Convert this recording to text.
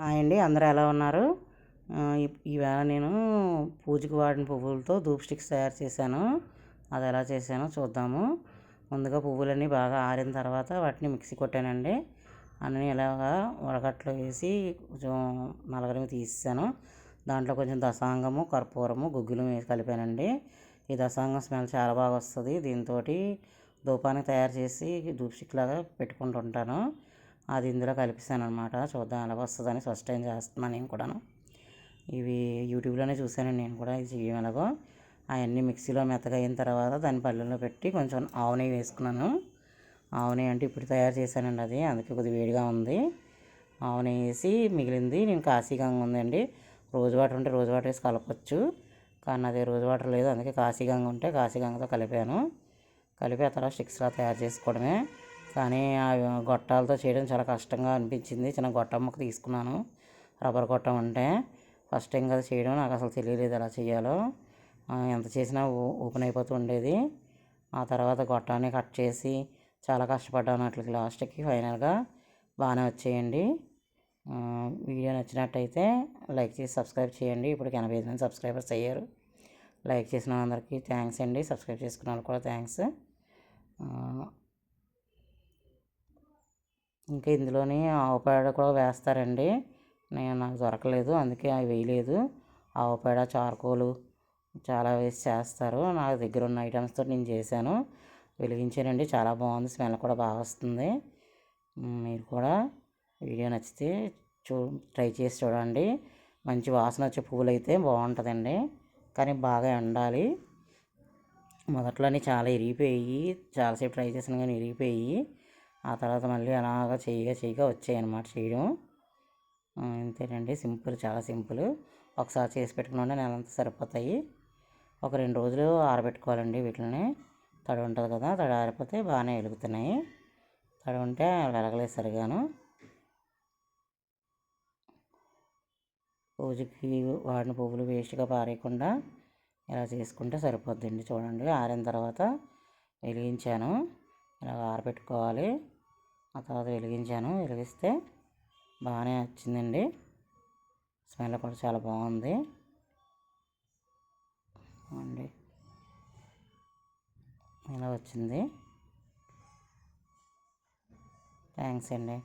Hi అండి అందరూ ఎలా ఉన్నారు? ఈవేళ నేను పూజకు వాడిన పువ్వులతో ధూప్ స్టిక్స్ తయారు చేశాను. అది ఎలా చేశానో చూద్దాము. ముందుగా పువ్వులన్నీ బాగా ఆరిన తర్వాత వాటిని మిక్సీ కొట్టానండి. అన్నీ ఇలాగా వడగట్లో వేసి కొంచెం నలగరిమి తీసాను దాంట్లో కొంచెం దసాంగము కర్పూరము గుగ్గులు వేసి కలిపానండి. ఈ దసాంగం స్మెల్ చాలా బాగా వస్తుంది. దీంతో ధూపానికి తయారు చేసి ధూప్ స్టిక్ లాగా పెట్టుకుంటుంటాను. అది ఇందులో కలిపిస్తాను అనమాట చూద్దాం ఎలా వస్తుందని ఫస్ట్ టైం చేస్తున్నాను నేను కూడాను. ఇవి యూట్యూబ్లోనే చూశాను నేను కూడా ఇది చేయడం ఎలాగో. అవన్నీ మిక్సీలో మెత్తగా అయిన తర్వాత దాన్ని పల్లెల్లో పెట్టి కొంచెం ఆవు నెయ్యి వేసుకున్నాను. ఆవు నెయ్యి అంటే ఇప్పుడు తయారు చేశానండి అది అందుకే కొద్దిగా వేడిగా ఉంది. ఆవు నెయ్యి వేసి మిగిలింది నేను కాశీగంగ ఉందండి. రోజు వాటర్ ఉంటే రోజు వాటర్ వేసి కలపచ్చు. కానీ అదే రోజు వాటర్ లేదు అందుకే కాశీగంగ ఉంటే కాశీగంగతో కలిపాను. కలిపి ఆ తర్వాత స్టిక్స్లా తయారు చేసుకోవడమే. కానీ ఆ గొట్టాలతో చేయడం చాలా కష్టంగా అనిపించింది. చిన్న గొట్టం ముక్క తీసుకున్నాను. రబ్బర్ గొట్టం ఉంటే ఫస్ట్ టైం కదా చేయడం. నాకు అసలు తెలియలేదు ఎలా చేయాలో. ఎంత చేసినా ఓపెన్ అయిపోతూ ఉండేది. ఆ తర్వాత గొట్టాన్ని కట్ చేసి చాలా కష్టపడ్డాను. అట్లకి లాస్ట్కి ఫైనల్గా బాగానే వచ్చేయండి. వీడియో నచ్చినట్టయితే లైక్ చేసి సబ్స్క్రైబ్ చేయండి. ఇప్పుడు ఎనభై ఐదు మంది సబ్స్క్రైబర్స్ అయ్యారు. లైక్ చేసిన అందరికీ థ్యాంక్స్ అండి. సబ్స్క్రైబ్ చేసుకున్న వాళ్ళకి కూడా థ్యాంక్స్. ఇంకా ఇందులోని ఆవు పేడ కూడా వేస్తారండి. నేను నాకు దొరకలేదు అందుకే అవి వేయలేదు. ఆవు పేడ చార్కోలు చాలా వేసి చేస్తారు. నా దగ్గర ఉన్న ఐటమ్స్తో నేను చేశాను. వెలిగించానండి చాలా బాగుంది. స్మెల్ కూడా బాగా వస్తుంది. మీరు కూడా వీడియో నచ్చితే చూ ట్రై చేసి చూడండి. మంచి వాసన వచ్చే పువ్వులు అయితే బాగుంటుందండి. కానీ బాగా ఎండాలి. మొదట్లోనే చాలా ఇరిగిపోయి చాలాసేపు ట్రై చేసిన కానీ ఇరిగిపోయి ఆ తర్వాత మళ్ళీ అలాగా చేయగా చేయగా వచ్చాయి అన్నమాట చేయడం అంతేనండి సింపుల్ చాలా సింపుల్. ఒకసారి చేసి పెట్టుకున్నా నెలంతా సరిపోతాయి. ఒక రెండు రోజులు ఆరబెట్టుకోవాలండి వీటిని. తడి ఉంటుంది కదా తడి ఆరిపోతే బాగానే వెలుగుతున్నాయి. తడి ఉంటే వెలగలేదు సరిగాను. పూజకి వాడిన పువ్వులు వేస్ట్గా పారేయకుండా ఇలా చేసుకుంటే సరిపోద్దండి చూడండి. ఆరిన తర్వాత వెలిగించాను. ఇలా ఆరబెట్టుకోవాలి. ఆ తర్వాత వెలిగించాను. వెలిగిస్తే బాగానే వచ్చిందండి. స్మెల్ కూడా చాలా బాగుంది. అండి ఇలా వచ్చింది. థ్యాంక్స్ అండి.